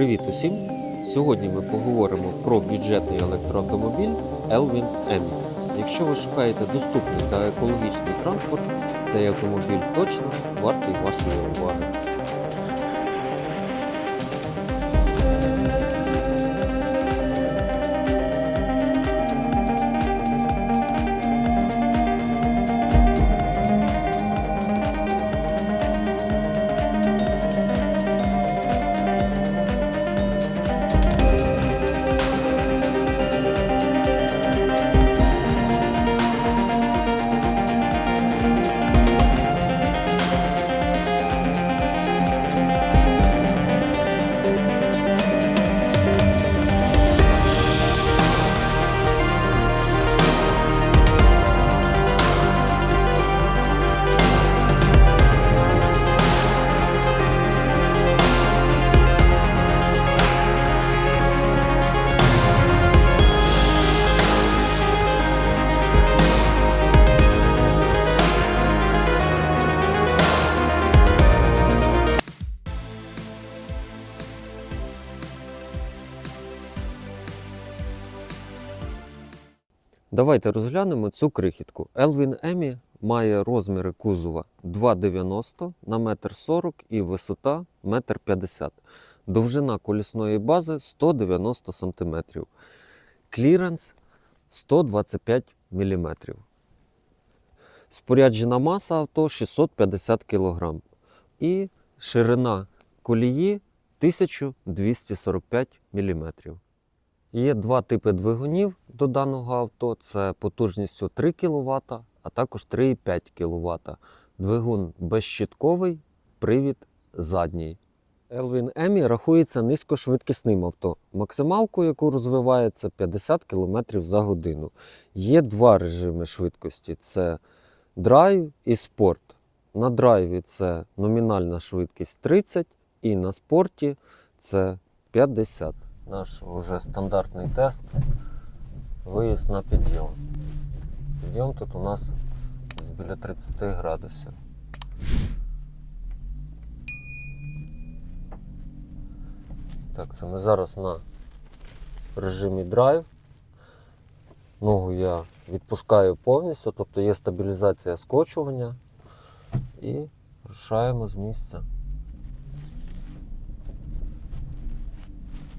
Привіт усім! Сьогодні ми поговоримо про бюджетний електроавтомобіль Elvin M. Якщо ви шукаєте доступний та екологічний транспорт, цей автомобіль точно вартий вашої уваги. Давайте розглянемо цю крихітку. Elvin Emi має розміри кузова 2,90 на 1,40 м і висота 1,50 м. Довжина колісної бази 190 см. Кліренс 125 мм. Споряджена маса авто 650 кг. І ширина колії 1245 мм. Є два типи двигунів до даного авто: це потужністю 3 кВт, а також 3,5 кВт. Двигун безщітковий, привід задній. Elvin Emi рахується низькошвидкісним авто. Максималку, яку розвиває, це 50 км за годину. Є два режими швидкості: це драйв і спорт. На драйві це номінальна швидкість 30 і на спорті це 50 наш вже стандартний тест. Виїзд на підйом. Підйом тут у нас десь біля 30 градусів. Так, це ми зараз на режимі драйв. Ногу я відпускаю повністю, тобто є стабілізація скочування і рушаємо з місця.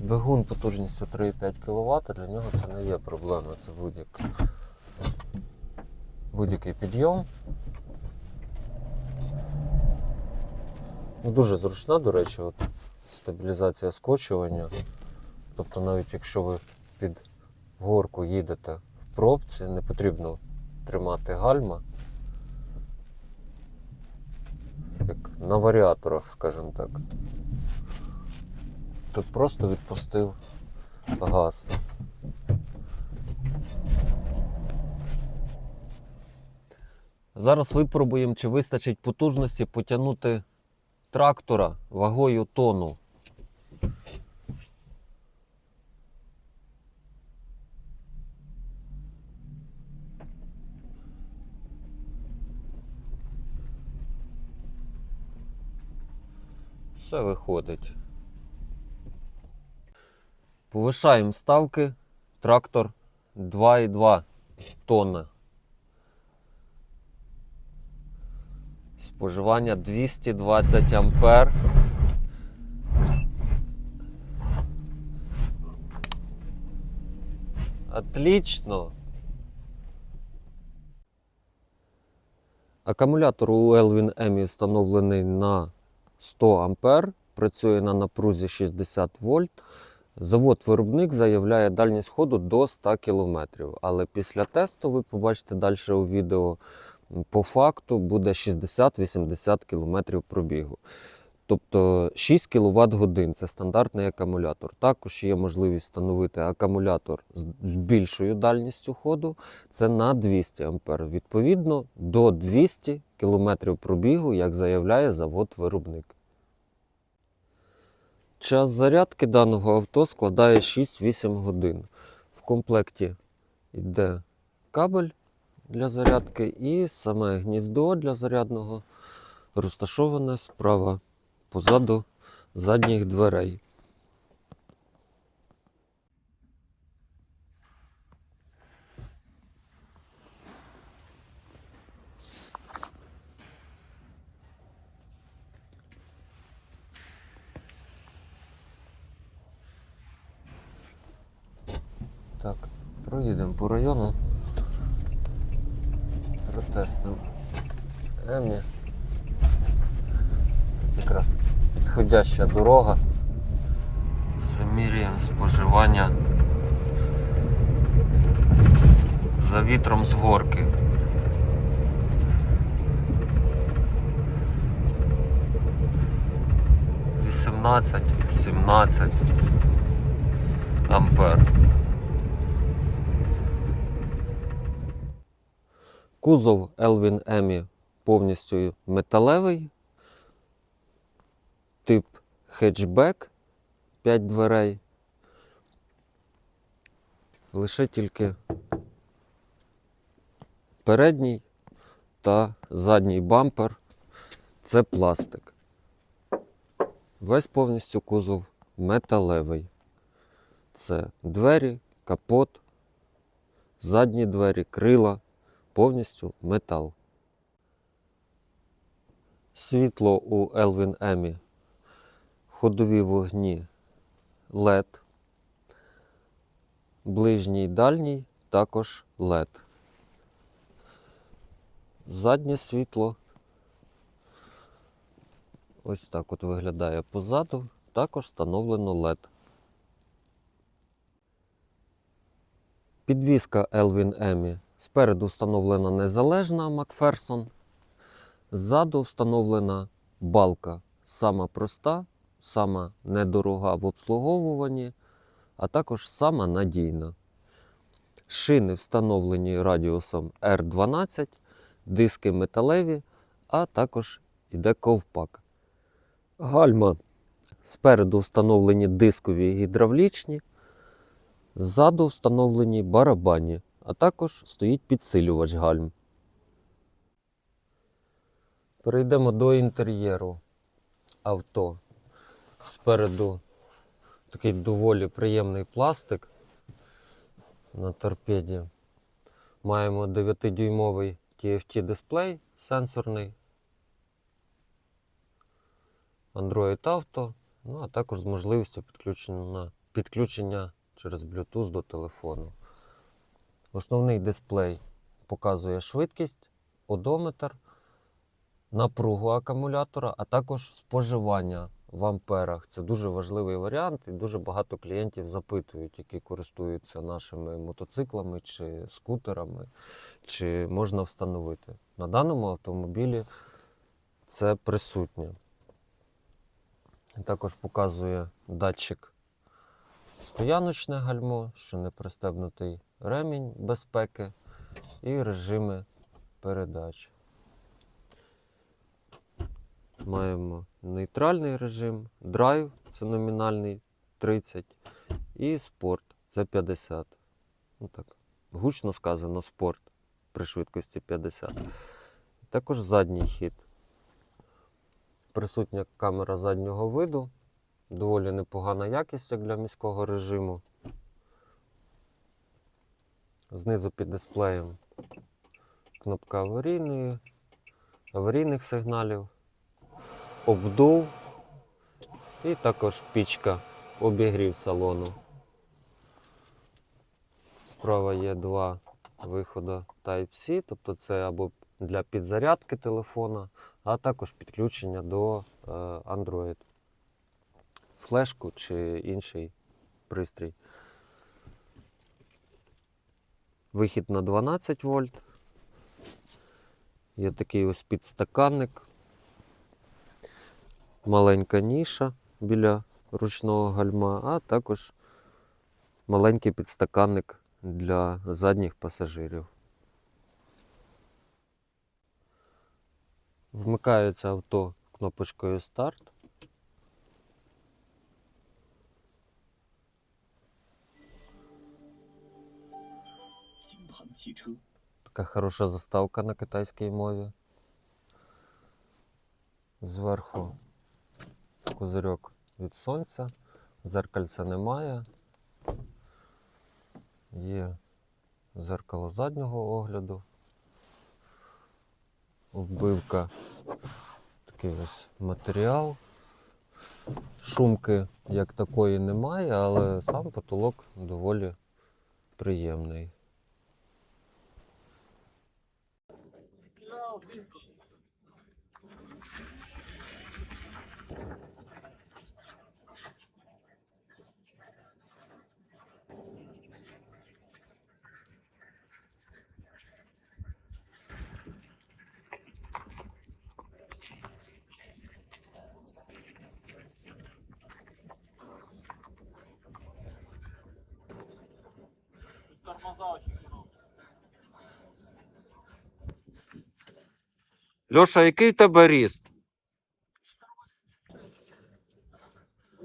Двигун потужністю 3,5 кВт, для нього це не є проблема, це будь-який будь-який підйом. Ну, Дуже зручна, до речі, от стабілізація скочування. Тобто навіть якщо ви під горку їдете в пробці, не потрібно тримати гальма. Як на варіаторах, скажімо так. Тут просто відпустив газ. Зараз випробуємо, чи вистачить потужності потягнути трактора вагою тону. Все виходить. Повишаємо ставки. Трактор 2,2 тонна. Споживання 220 ампер. Отлично. Акумулятор у Elvin Emi встановлений на 100 ампер, працює на напрузі 60 вольт. Завод-виробник заявляє дальність ходу до 100 км, але після тесту ви побачите далі у відео, по факту буде 60-80 км пробігу. Тобто 6 кВт годин це стандартний акумулятор. Також є можливість встановити акумулятор з більшою дальністю ходу, це на 200 А. Відповідно, до 200 км пробігу, як заявляє завод-виробник. Час зарядки даного авто складає 6-8 годин. В комплекті йде кабель для зарядки і саме гніздо для зарядного розташоване справа позаду задніх дверей. Проїдемо по району. Протестимо Емі. Якраз підходяща дорога. Замірюємо споживання за вітром з горки. Вісімнадцять, сімнадцять ампер. Кузов Elvin Емі повністю металевий. Тип хетчбек 5 дверей. Лише тільки передній та задній бампер це пластик. Весь повністю кузов металевий. Це двері, капот, задні двері, крила, повністю метал. Світло у Elvin Емі. Ходові вогні LED. Ближній дальній також LED. Заднє світло. Ось так от виглядає позаду. Також встановлено LED. Підвізка Elvin Емі. Спереду встановлена незалежна Макферсон. Ззаду встановлена балка. Сама проста, сама недорога в обслуговуванні, а також сама надійна. Шини встановлені радіусом R12, диски металеві, а також іде ковпак. Гальма. Спереду встановлені дискові гідравлічні, ззаду встановлені барабанні, а також стоїть підсилювач гальм. Перейдемо до інтер'єру авто. Спереду такий доволі приємний пластик на торпеді. Маємо 9-дюймовий TFT дисплей сенсорний. Android Auto, ну а також з можливістю підключення, підключення через Bluetooth до телефону. Основний дисплей показує швидкість, одометр, напругу акумулятора, а також споживання в амперах. Це дуже важливий варіант, і дуже багато клієнтів запитують, які користуються нашими мотоциклами чи скутерами, чи можна встановити. На даному автомобілі це присутнє. Також показує датчик стояночне гальмо, що не пристебнутий ремінь безпеки і режими передач. Маємо нейтральний режим, драйв це номінальний 30 і спорт це 50. Ну так, гучно сказано спорт при швидкості 50. Також задній хід. Присутня камера заднього виду, доволі непогана якість як для міського режиму. Знизу під дисплеєм кнопка аварійної, аварійних сигналів, обдув і також пічка обігрів салону. Справа є два виходи Type-C, тобто це або для підзарядки телефона, а також підключення до е, Android, флешку чи інший пристрій. Вихід на 12 вольт. Є такий ось підстаканник, маленька ніша біля ручного гальма, а також маленький підстаканник для задніх пасажирів. Вмикається авто кнопочкою старт. Така хороша заставка на китайській мові. Зверху козирьок від сонця, зеркальця немає. Є зеркало заднього огляду. Вбивка такий ось матеріал. Шумки як такої немає, але сам потолок доволі приємний. Тормоза очень Льоша, який в тебе ріст?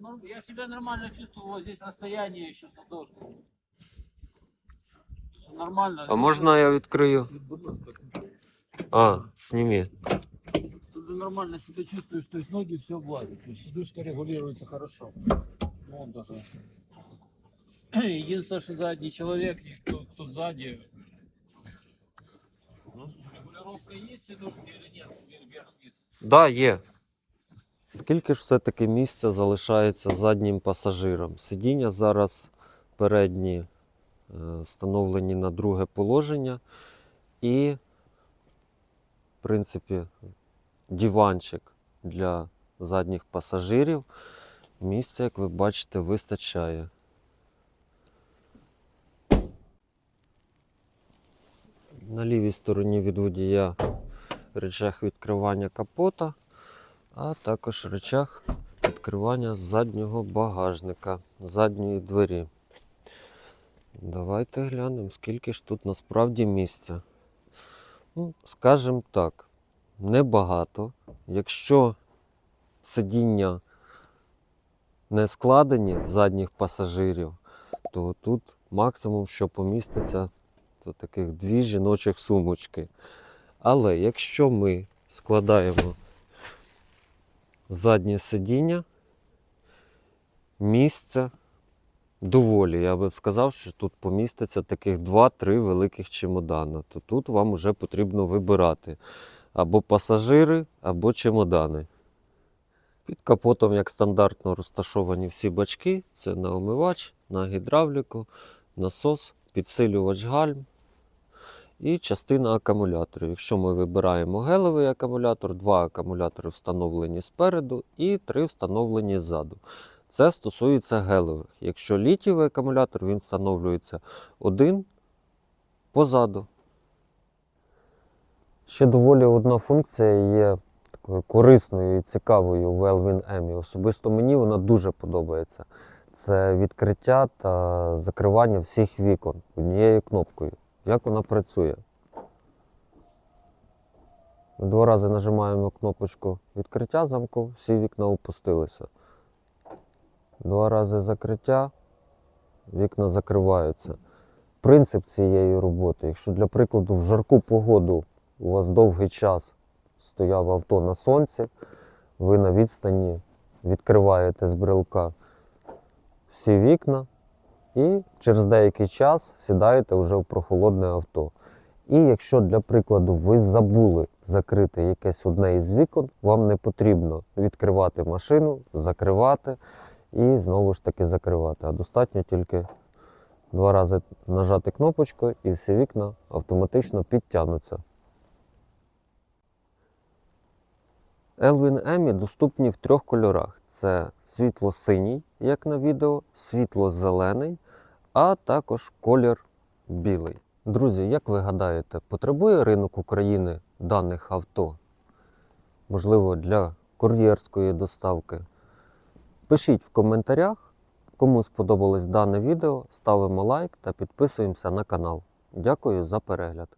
Ну, я себя нормально чувствую, вот здесь расстояние еще с ладошкой. Всё Нормально. А можна я відкрию? Будь ласка. А, сними. Тут же нормально себя чувствуешь, то есть ноги все влазят. То есть сидушка регулируется хорошо. Вон даже. Единственное, что задний человек, никто, кто сзади. Есть сидушки или нет? Вверх-вниз. Да, є. Скільки ж все-таки місця залишається заднім пасажирам? Сидіння зараз передні е, встановлені на друге положення. І, в принципі, диванчик для задніх пасажирів. Місця, як ви бачите, вистачає. На лівій стороні від водія речах відкривання капота, а також речах відкривання заднього багажника, задньої двері. Давайте глянемо, скільки ж тут насправді місця. Ну, скажімо так, небагато. Якщо сидіння не складені задніх пасажирів, то тут максимум, що поміститься, то таких дві жіночих сумочки. Але якщо ми складаємо заднє сидіння, місця доволі. Я би сказав, що тут поміститься таких 2-3 великих чемодана. То тут вам вже потрібно вибирати або пасажири, або чемодани. Під капотом, як стандартно, розташовані всі бачки. Це на омивач, на гідравліку, насос, підсилювач гальм і частина акумуляторів. Якщо ми вибираємо гелевий акумулятор, два акумулятори встановлені спереду і три встановлені ззаду. Це стосується гелевих. Якщо літієвий акумулятор, він встановлюється один позаду. Ще доволі одна функція є такою корисною і цікавою в Elvin M. Особисто мені вона дуже подобається. Це відкриття та закривання всіх вікон однією кнопкою. Як вона працює? Ми два рази нажимаємо кнопочку відкриття замку, всі вікна опустилися. Два рази закриття, вікна закриваються. Принцип цієї роботи, якщо для прикладу в жарку погоду у вас довгий час стояв авто на сонці, ви на відстані відкриваєте з брелка всі вікна, і через деякий час сідаєте вже в прохолодне авто. І якщо для прикладу ви забули закрити якесь одне із вікон, вам не потрібно відкривати машину, закривати і знову ж таки закривати. А достатньо тільки два рази нажати кнопочку і всі вікна автоматично підтягнуться. Elvin Emmy доступні в трьох кольорах: це світло-синій, як на відео, світло-зелений, а також колір білий. Друзі, як ви гадаєте, потребує ринок України даних авто? Можливо, для кур'єрської доставки? Пишіть в коментарях, кому сподобалось дане відео, ставимо лайк та підписуємося на канал. Дякую за перегляд.